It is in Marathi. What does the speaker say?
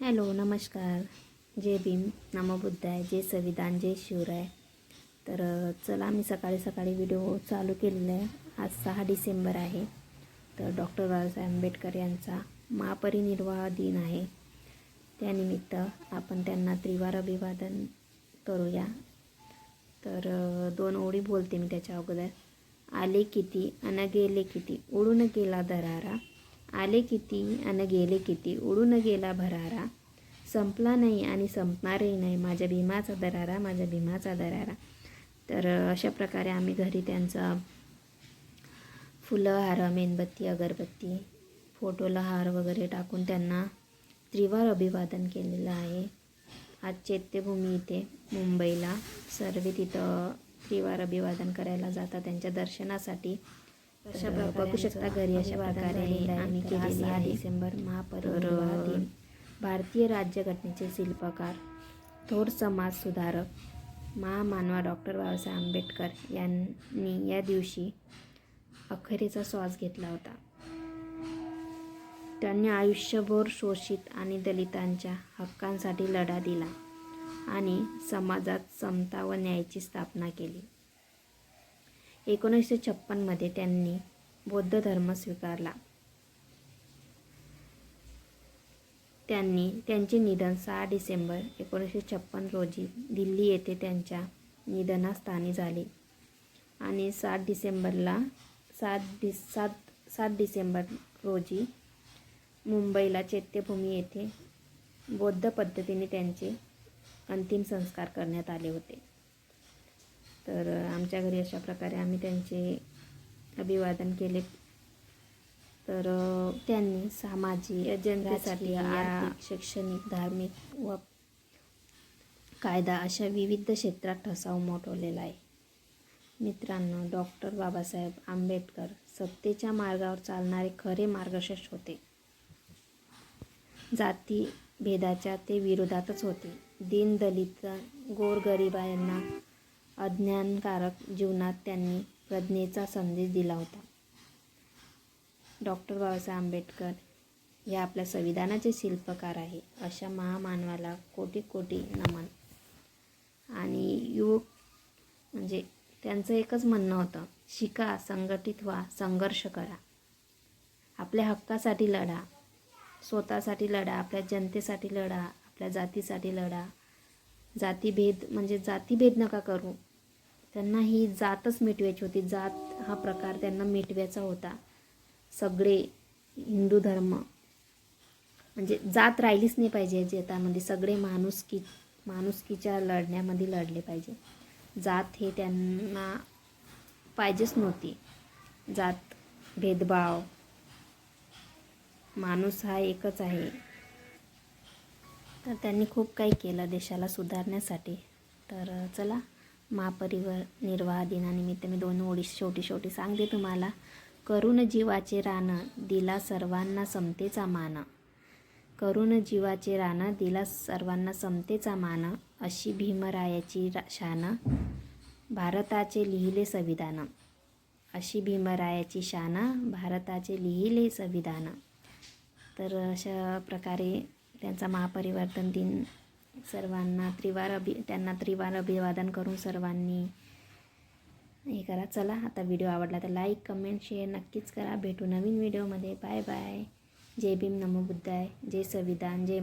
हॅलो नमस्कार. जय भीम. नमो बुद्धाय. जय संविधान. जय शिवराय. तर चला मी सकाळी सकाळी व्हिडिओ चालू केलेला आहे. आज सहा डिसेंबर आहे. तर डॉक्टर बाबासाहेब आंबेडकर यांचा महापरिनिर्वाह दिन आहे. त्यानिमित्त आपण त्यांना त्रिवार अभिवादन करूया. तर दोन ओळी बोलते मी त्याच्या अगोदर. आले किती? अन गेले किती? उडून गेला दरारा. आले किती आणि गेले किती? उडून गेला भरारा. संपला नाही आणि संपणारही नाही. माझ्या भीमाचा दरारा माझ्या भीमाचा दरारा. तर अशा प्रकारे आम्ही घरी त्यांचा फुलं हार मेणबत्ती अगरबत्ती फोटोला हार वगैरे टाकून त्यांना त्रिवार अभिवादन केलेलं आहे. आज चैत्यभूमी इथे मुंबईला. सर्व तिथं त्रिवार अभिवादन करायला जातात. त्यांच्या दर्शनासाठी बघू शकता घरी अशा प्रकारे आम्ही केलेली आहे. डिसेंबर महापरिनिर्वाण दिन. भारतीय राज्यघटनेचे शिल्पकार थोर समाज सुधारक महामानवा डॉक्टर बाबासाहेब आंबेडकर यांनी या दिवशी अखेरीचा श्वास घेतला होता. त्यांनी आयुष्यभर शोषित आणि दलितांच्या हक्कांसाठी लढा दिला आणि समाजात समता व न्यायाची स्थापना केली. एकोणीसशे छप्पनमध्ये त्यांनी बौद्ध धर्म स्वीकारला. त्यांनी त्यांचे निधन सहा डिसेंबर एकोणीसशे छप्पन रोजी दिल्ली येथे त्यांच्या निधनास्थानी झाले. आणि सात डिसेंबरला सात डि सात सात डिसेंबर रोजी मुंबईला चैत्यभूमी येथे बौद्ध पद्धतीने त्यांचे अंतिम संस्कार करण्यात आले होते. तर आमच्या घरी अशा प्रकारे आम्ही त्यांचे अभिवादन केले. तर त्यांनी सामाजिक जनतेसाठी आर्थिक शैक्षणिक धार्मिक व कायदा अशा विविध क्षेत्रात ठसा उमटवलेला आहे. मित्रांनो डॉक्टर बाबासाहेब आंबेडकर सत्तेच्या मार्गावर चालणारे खरे मार्गदर्शक होते. जाती भेदाच्या ते विरोधातच होते. दीन दलित गोरगरिबांना अज्ञानकारक जीवनात त्यांनी प्रज्ञेचा संदेश दिला होता. डॉक्टर बाबासाहेब आंबेडकर हे आपल्या संविधानाचे शिल्पकार आहे अशा महामानवाला कोटी कोटी नमन. आणि युवक म्हणजे त्यांचं एकच म्हणणं होतं शिका संघटित व्हा संघर्ष करा. आपल्या हक्कासाठी लढा स्वतःसाठी लढा आपल्या जनतेसाठी लढा आपल्या जातीसाठी लढा जातीभेद म्हणजे जातीभेद नका करू. त्यांना ही जातच मिटवायची होती. जात हा प्रकार त्यांना मिटवायचा होता. सगळे हिंदू धर्म. म्हणजे जात राहिलीच नाही पाहिजे जेतामध्ये सगळे माणुसकी माणुसकीच्या लढण्यामध्ये लढले पाहिजे. जात हे त्यांना पाहिजेच नव्हती. जात भेदभाव माणूस हा एकच आहे. तर त्यांनी खूप काही केलं देशाला सुधारण्यासाठी. तर चला महापरिवार निर्वाह दिनानिमित्त मी दोन ओळी शेवटी शेवटी सांगते तुम्हाला. करुण जीवाचे रान दिला सर्वांना समतेचा मान. करुण जीवाचे रान दिला सर्वांना समतेचा मान. अशी भीमरायाची रा शान. भारताचे लिहिले संविधान. अशी भीमरायाची शान भारताचे लिहिले संविधान. तर अशा प्रकारे त्यांचा महापरिवर्तन दिन सर्वांना त्रिवार अभि त्यांना त्रिवार अभिवादन करून सर्वांनी हे करा. चला आता व्हिडिओ आवडला तर लाईक कमेंट शेअर नक्कीच करा. भेटू नवीन व्हिडिओमध्ये बाय बाय जय भीम नमो बुद्धाय. जय संविधान जय